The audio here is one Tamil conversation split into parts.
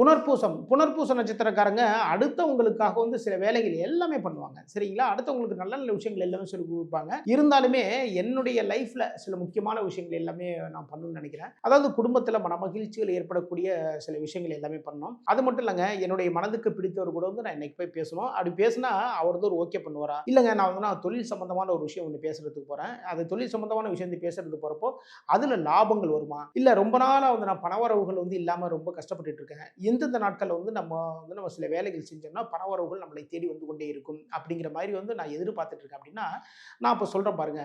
புனர்பூசம் புனர்பூச நட்சத்திரக்காரங்க அடுத்தவங்களுக்காக வந்து சில வேலைகள் எல்லாமே பண்ணுவாங்க. சரிங்களா? அடுத்தவங்களுக்கு நல்ல நல்ல விஷயங்கள் எல்லாமே சொல்லி கொடுப்பாங்க. இருந்தாலுமே என்னுடைய லைஃப்ல சில முக்கியமான விஷயங்கள் எல்லாமே நான் பண்ணணும்னு நினைக்கிறேன். அதாவது குடும்பத்தில் மன மகிழ்ச்சிகள் ஏற்படக்கூடிய சில விஷயங்கள் எல்லாமே பண்ணோம் அது மட்டும் இல்லைங்க என்னுடைய மனதுக்கு பிடித்தவர் கூட வந்து நான் இன்னைக்கு போய் பேசணும். அப்படி பேசினா அவர் வந்து ஒரு ஓகே பண்ணுவாரா? இல்லைங்க நான் வந்து நான் தொழில் சம்பந்தமான ஒரு விஷயம் ஒன்று பேசுறதுக்கு போறேன். அது தொழில் சம்பந்தமான விஷயம் பேசுகிறதுக்கு போறப்போ அதுல லாபங்கள் வருமா? இல்லை ரொம்ப நாளாக வந்து நான் பணவரவுகள் வந்து இல்லாமல் ரொம்ப கஷ்டப்பட்டுட்டு இருக்கேன். இந்தந்த நாட்களில் வந்து நம்ம வந்து நம்ம சில வேலைகள் செஞ்சோம்னா பணவரவுகள் நம்மளை தேடி வந்து கொண்டே இருக்கும். அப்படிங்கிற மாதிரி வந்து நான் எதிர்பார்த்துட்டு இருக்கேன். அப்படின்னா நான் இப்போ சொல்கிறேன் பாருங்க.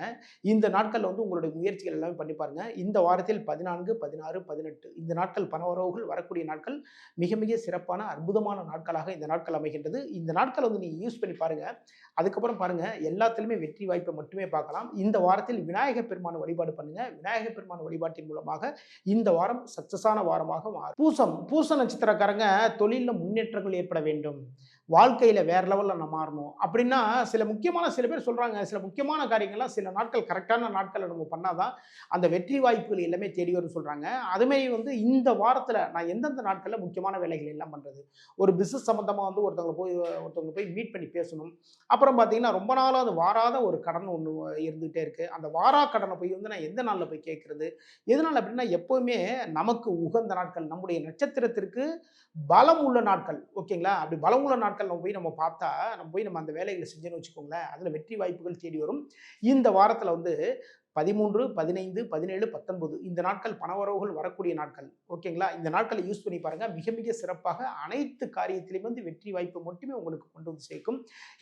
இந்த நாட்களில் வந்து உங்களுடைய முயற்சிகள் எல்லாமே பண்ணி பாருங்க. இந்த வாரத்தில் பதினான்கு பதினாறு பதினெட்டு இந்த நாட்கள் பணவரவுகள் வரக்கூடிய நாட்கள் மிக மிக சிறப்பான அற்புதமான நாட்களாக இந்த நாட்கள் அமைகின்றது. இந்த நாட்களை வந்து நீங்கள் யூஸ் பண்ணி பாருங்க. அதுக்கப்புறம் பாருங்க எல்லாத்துலேயுமே வெற்றி வாய்ப்பை மட்டுமே பார்க்கலாம். இந்த வாரத்தில் விநாயகர் பெருமான வழிபாடு பண்ணுங்க. விநாயகர் பெருமான வழிபாட்டின் மூலமாக இந்த வாரம் சக்சஸான வாரமாக மாறும். பூசம் பூச நட்சத்திரக்காரங்க தொழிலில் முன்னேற்றங்கள் ஏற்பட வேண்டும். வாழ்க்கையில் வேறு லெவலில் நம்ம மாறணும். அப்படின்னா சில முக்கியமான சில பேர் சொல்கிறாங்க சில முக்கியமான காரியங்கள்லாம் சில நாட்கள் கரெக்டான நாட்களை நம்ம பண்ணால் தான் அந்த வெற்றி வாய்ப்புகள் எல்லாமே தேடி வரும்னு சொல்கிறாங்க அதுமாரி வந்து இந்த வாரத்தில் நான் எந்தெந்த நாட்களில் முக்கியமான வேலைகள் எல்லாம் பண்ணுறது ஒரு பிஸ்னஸ் சம்மந்தமாக வந்து ஒருத்தவங்களை போய் ஒருத்தவங்க போய் மீட் பண்ணி பேசணும். அப்புறம் பார்த்தீங்கன்னா ரொம்ப நாளாக அது வாராத ஒரு கடன் ஒன்று இருந்துகிட்டே இருக்குது அந்த வாரா கடனை போய் வந்து நான் எந்த நாளில் போய் கேட்குறது? எதனால் அப்படின்னா எப்போவுமே நமக்கு உகந்த நாட்கள் நம்முடைய நட்சத்திரத்திற்கு பலம் உள்ள நாட்கள் ஓகேங்களா? அப்படி பலம் உள்ள நாட்கள் நம்ம போய் நம்ம பார்த்தா நம்ம போய் நம்ம அந்த வேலைகளை செஞ்சோன்னு வச்சுக்கோங்களேன் அதில் வெற்றி வாய்ப்புகள் தேடி வரும். இந்த வாரத்தில் வந்து பதிமூன்று பதினைந்து பதினேழு பத்தொன்பது இந்த நாட்கள் பணவரவுகள் வரக்கூடிய நாட்கள். ஓகேங்களா? இந்த நாட்களை யூஸ் பண்ணி பாருங்க. மிக மிக சிறப்பாக அனைத்து காரியத்திலையும் வந்து வெற்றி வாய்ப்பு மட்டுமே உங்களுக்கு கொண்டு வந்து சேர்க்கும்.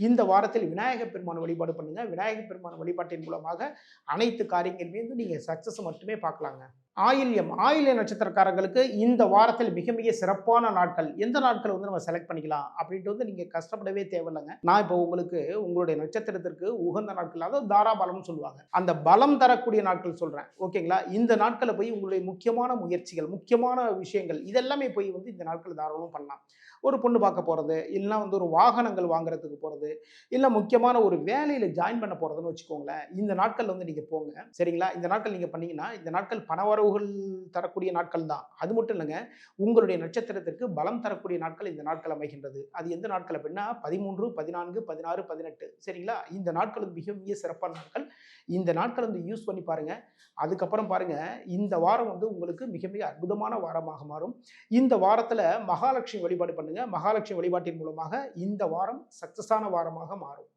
இந்த வாரத்தில் விநாயகர் பெருமான வழிபாடு பண்ணுங்க. விநாயகர் பெருமான வழிபாட்டின் மூலமாக அனைத்து காரியங்களுமே வந்து நீங்கள் சக்ஸஸ் மட்டுமே பார்க்கலாங்க. ஆயில்யம் ஆயில்ய நட்சத்திரக்காரங்களுக்கு இந்த வாரத்தில் மிக மிக சிறப்பான நாட்கள். எந்த நாட்கள் வந்து நம்ம செலக்ட் பண்ணிக்கலாம்? அப்படின்ட்டு வந்து நீங்கள் கஷ்டப்படவே தேவையில்லைங்க. நான் இப்போ உங்களுக்கு உங்களுடைய நட்சத்திரத்திற்கு உகந்த நாட்கள் அதாவது தாராபலம்னு சொல்லுவாங்க. அந்த பலம் தரக்கூடிய நாட்கள் சொல்கிறேன் ஓகேங்களா? இந்த நாட்களில் போய் உங்களுடைய முக்கியமான முயற்சிகள் முக்கியமான விஷயங்கள் இதெல்லாமே போய் வந்து இந்த நாட்கள் தாராளமாக பண்ணலாம். ஒரு பொண்ணு பார்க்க போகிறது இல்லைன்னா வந்து ஒரு வாகனங்கள் வாங்குறதுக்கு போகிறது இல்லை முக்கியமான ஒரு வேலையில் ஜாயின் பண்ண போகிறதுன்னு வச்சுக்கோங்களேன். இந்த நாட்கள் வந்து நீங்கள் போங்க. சரிங்களா? இந்த நாட்கள் நீங்கள் பண்ணிங்கன்னா இந்த நாட்கள் பணவரவுகள் தரக்கூடிய நாட்கள் தான். அது மட்டும் இல்லைங்க உங்களுடைய நட்சத்திரத்திற்கு பலம் தரக்கூடிய நாட்கள் இந்த நாட்கள் அமைகின்றது. அது எந்த நாட்கள் அப்படின்னா பதிமூன்று பதினான்கு பதினாறு பதினெட்டு. சரிங்களா? இந்த நாட்கள் வந்து மிக மிக சிறப்பான நாட்கள். இந்த நாட்கள் வந்து யூஸ் பண்ணி பாருங்க. அதுக்கப்புறம் பாருங்க இந்த வாரம் வந்து உங்களுக்கு மிக மிக அற்புதமான வாரமாக மாறும். இந்த வாரத்தில் மகாலட்சுமி வழிபாடு பண்ணுங்க. மகாலட்சுமி வழிபாட்டின் மூலமாக இந்த வாரம் சக்சஸான வாரமாக மாறும்.